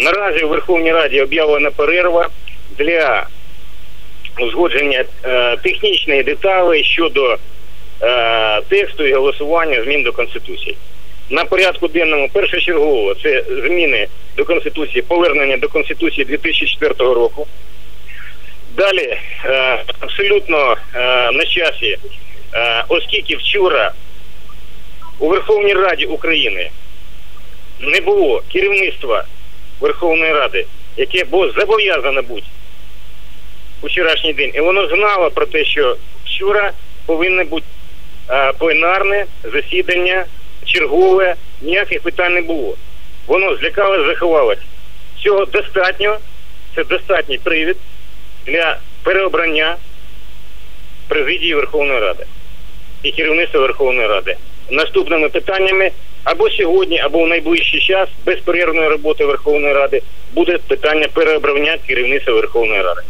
Наразі у Верховній Раді об'явлена перерва для узгодження е, технічних деталей щодо е, тексту і голосування змін до Конституції. На порядку денному першочергово це зміни до Конституції, повернення до Конституції 2004 року. Далі е, абсолютно е, на часі, е, оскільки вчора у Верховній Раді України не було керівництва Верховної Ради, яке було зобов'язане бути у вчорашній день, і воно знало про те, що вчора повинне бути е, пленарне засідання, чергове, ніяких питань не було. Воно злякалось, заховалось. Цього достатньо, це достатній привід для переобрання президії Верховної Ради і керівництва Верховної Ради наступними питаннями або сьогодні, або в найближчий час безперервної роботи Верховної Ради буде питання переобрання керівництва Верховної Ради.